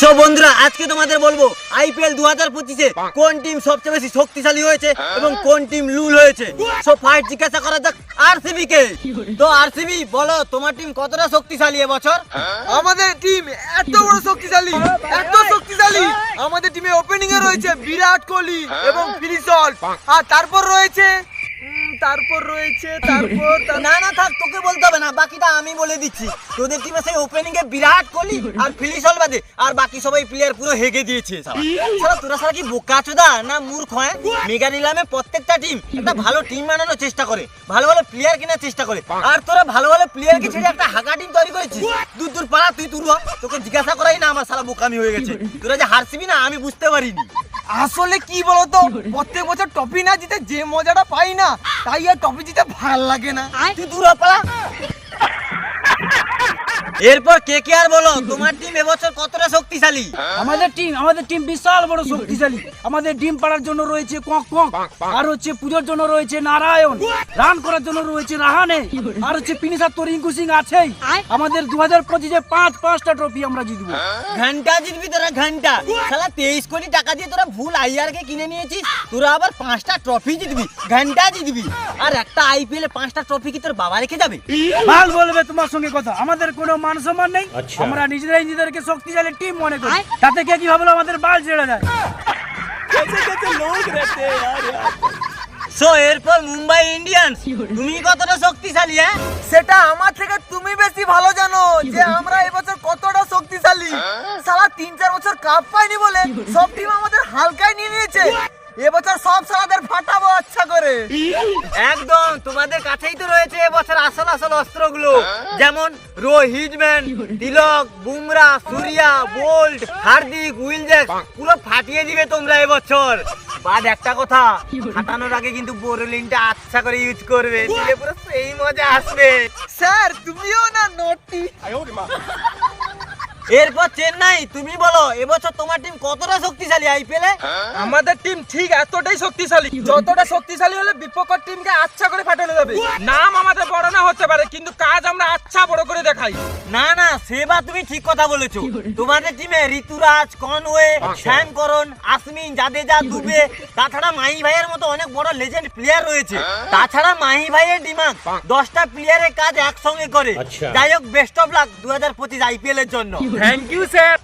So বন্ধুরা, আজকে তোমাদের বলব আইপিএল দু হাজার পঁচিশে কোন টিম সবচেয়ে বেশি শক্তিশালী হয়েছে এবং কোন টিম লুল হয়েছে? সো ফাইট জিজ্ঞাসা করা যাক আরসিবি কে। তো আরসিবি বলো, তোমার টিম কতটা শক্তিশালী এবছর? আমাদের টিম এত বড় শক্তিশালী, এত শক্তিশালী। আমাদের টিমে ওপেনিং এ রয়েছে বিরাট কোহলি এবং ফিরিসল আর তারপর রয়েছে তারপর রয়েছে তারপর না না থাক তোকে বলতে হবে না বাকিটা আমি বলে দিচ্ছি। তোদের টিমে সেই ওপেনিং এ বিরাট কোহলি আর ফিলিশল বাদে আর বাকি সবাই প্লেয়ার পুরো হেগে দিয়েছে। শালা। তোরা সারা কি বোকা চোদা না মূর্খ হ্যাঁ? মেগা নিলামে প্রত্যেকটা টিম একটা ভালো টিম বানানোর চেষ্টা করে ভালো ভালো প্লেয়ার কেনার চেষ্টা করে। আর তোরা ভালো ভালো প্লেয়ারকে ছেড়ে একটা হাকা টিম তৈরি করেছিস? দূর দূর পাড়া তুই তুর হ। তোকে জিজ্ঞাসা করাই না আমার সারা বোকামি হয়ে গেছে। তোরা যে হারছিবি না আমি বুঝতে পারিনি। আসলে কি বলতো? প্রত্যেক বছর টপি না জিতে যে মজাটা পাই না তাই আর টপি জিতে ভালো লাগে না। তুই দূর পালা। এরপর কে কে আর বলো? তোমার টিম এবছর কতটা শক্তিশালী? আমাদের টিম আমাদের টিম বিশাল বড় শক্তিশালী। আমাদের ডিম পাড়ার জন্য রয়েছে কক কক আর হচ্ছে পুজোর জন্য রয়েছে নারায়ণ রান করার জন্য রয়েছে রাহানে আর হচ্ছে পিনিসার তো রিঙ্কু সিং আছেই। আমাদের দু হাজার পঁচিশে পাঁচ পাঁচটা ট্রফি আমরা জিতবো। ঘণ্টা জিতবি তোরা ঘণ্টা। শালা তেইশ কোটি টাকা দিয়ে তোরা ভুল আইআর কে কিনে নিয়েছিস? তোরা আবার পাঁচটা ট্রফি জিতবি ঘণ্টা জিতবি। আর একটা আইপিএল এ পাঁচটা ট্রফি কি তোর বাবা রেখে যাবে? ভালো বলবে তোমার সঙ্গে কথা। আমাদের কোনো মান সম্মান নেই আমরা নিজেরাই নিজেদেরকে শক্তিশালী টিম মনে করি। তাতে কে কি ভাবলো আমাদের বাল ছেড়ে দেয়। সো এরপর মুম্বাই ইন্ডিয়ান্স তুমি কতটা শক্তিশালী হ্যাঁ? সেটা আমার থেকে তুমি বেশি ভালো জানো যে আমরা এবছর কতটা শক্তিশালী। সালা তিন চার বছর কাপ পাইনি বলে সব টিম আমাদের হালকায় নিয়ে নিয়েছে। এবছর সব সালাদের ফাটাবো আচ্ছা করে। একদম, তোমাদের কাছেই তো রয়েছে এবছর আসল আসল অস্ত্রগুলো। যেমন Rohit man, Tilak, Bumrah, Surya, Boult, Hardik Will Jacks পুরো ফাটিয়ে দিবে তোমরা এবছর। বাদ একটা কথা, ফাটানোর আগে কিন্তু বোরলিনটা আচ্ছা করে ইউজ করবে, দিলে পুরো সেই মজা আসবে। স্যার, তুমিও না নটি এরপর চেন্নাই তুমি বলো এবছর তোমার টিম কতটা শক্তিশালী? আইপিএল এ? আমাদের টিম ঠিক এতটাই শক্তিশালী যতটা শক্তিশালী হলে বিপক্ষের টিমকে আচ্ছা করে ফাটানো যাবে। নাম আমাদের বড় না হতে পারে কিন্তু কাজ আমরা আচ্ছা বড় করে দেখাই। না না সেবার তুমি ঠিক কথা বলেছ। তোমাদের টিমে ঋতুরাজ কনওয়ে শ্যাম করণ আসমিন জাদেজা দুবে তাছাড়া মাহি ভাইয়ের মতো অনেক বড় লেজেন্ড প্লেয়ার রয়েছে। তাছাড়া মাহি ভাইয়ের ডিমান্ড দশটা প্লেয়ারের কাজ একসঙ্গে করে। যাই হোক বেস্ট অফ লাক দু হাজার পঁচিশ আইপিএল এর জন্য। থ্যাংক ইউ স্যার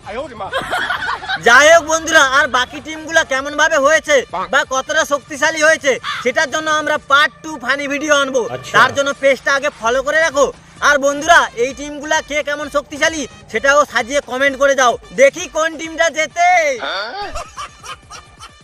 যাই হোক বন্ধুরা আর বাকি টিমগুলো কেমন ভাবে হয়েছে বা কতটা শক্তিশালী হয়েছে সেটার জন্য আমরা পার্ট টু ফানি ভিডিও আনব। তার জন্য পেজটা আগে ফলো করে রাখো। আর বন্ধুরা এই টিমগুলা কে কেমন শক্তিশালী সেটাও সাজিয়ে কমেন্ট করে দাও। দেখি কোন টিমটা জেতে।